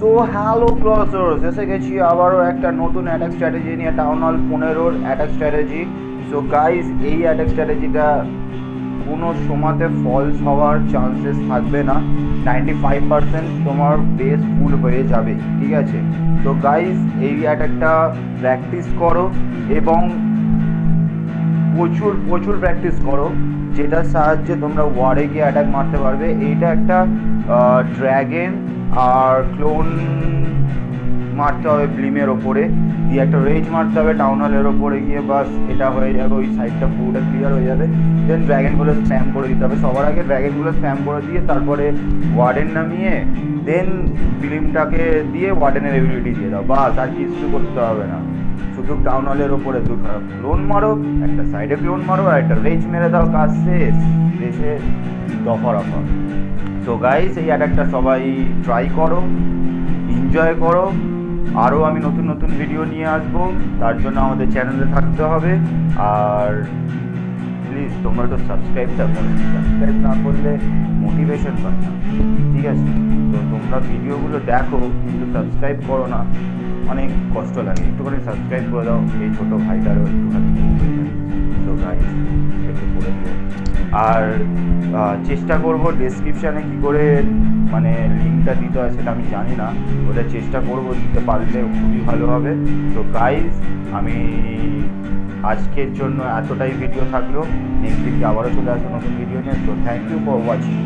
So hello ক্লসার্স এসে গেছি আবারও একটা নতুন অ্যাটাক স্ট্র্যাটেজি নিয়ে টাউন হল পনেরোর অ্যাটাক স্ট্র্যাটেজি সো গাইজ এই অ্যাটাক স্ট্র্যাটেজিটা কোনো সময়তে ফলস হওয়ার চান্সেস থাকবে না। নাইনটি ফাইভ পার্সেন্ট তোমার বেস ফুল হয়ে যাবে, ঠিক আছে? তো গাইজ এই অ্যাটাকটা প্র্যাকটিস করো এবং প্রচুর প্রচুর প্র্যাকটিস করো। যেটার সাহায্যে তোমরা ওয়ারে গিয়ে অ্যাটাক মারতে পারবে। এইটা একটা ড্র্যাগেন আর ক্লোন মারতে হবে ব্লিমের ওপরে। দিয়ে একটা রেঞ্জ মারতে হবে টাউন হলের ওপরে গিয়ে বাস, এটা হয়ে যাবে, ওই সাইডটা পুরোটা ক্লিয়ার হয়ে যাবে। দেন ড্র্যাগনগুলো স্প্যাম করে দিতে হবে। সবার আগে ড্র্যাগনগুলো স্প্যাম করে দিয়ে তারপরে ওয়ার্ডেন নামিয়ে দেন ফিল্মটাকে দিয়ে ওয়ার্ডেনের এবিলিটি দিয়ে দাও। বাস, আর কিছু করতে হবে না। শুধু টাউন হলের ওপরে দুটো ক্লোন মারো, একটা সাইডে ক্লোন মারো, আর একটা রেঞ্জ মেরে দাও, কাজ শেষ। দেশে দফা রফা তো গাইস এই অ্যাটাকটা সবাই ট্রাই করো এনজয় করো। আরও আমি নতুন নতুন ভিডিও নিয়ে আসব। তার জন্য আমাদের চ্যানেলে থাকতে হবে। আর প্লিজ তোমরা একটু সাবস্ক্রাইবটা করো সাবস্ক্রাইব না করলে মোটিভেশন পায় না। ঠিক আছে? তো তোমরা ভিডিওগুলো দেখো, কিন্তু সাবস্ক্রাইব করো না। অনেক কষ্ট লাগে। একটুখানি সাবস্ক্রাইব করে দাও, এই ছোটো ভাইটারও একটুখানি একটু করে আর চেষ্টা করব ডেসক্রিপশানে কী করে মানে লিঙ্কটা দিতে হয় সেটা আমি জানি না। ওটা চেষ্টা করব দিতে পারলে খুবই ভালো হবে। তো গাইজ আমি আজকের জন্য এতটাই ভিডিও থাকল। নেক্সট উইকে আবারও চলে আসব নতুন ভিডিও নিয়ে। তো থ্যাংক ইউ ফর ওয়াচিং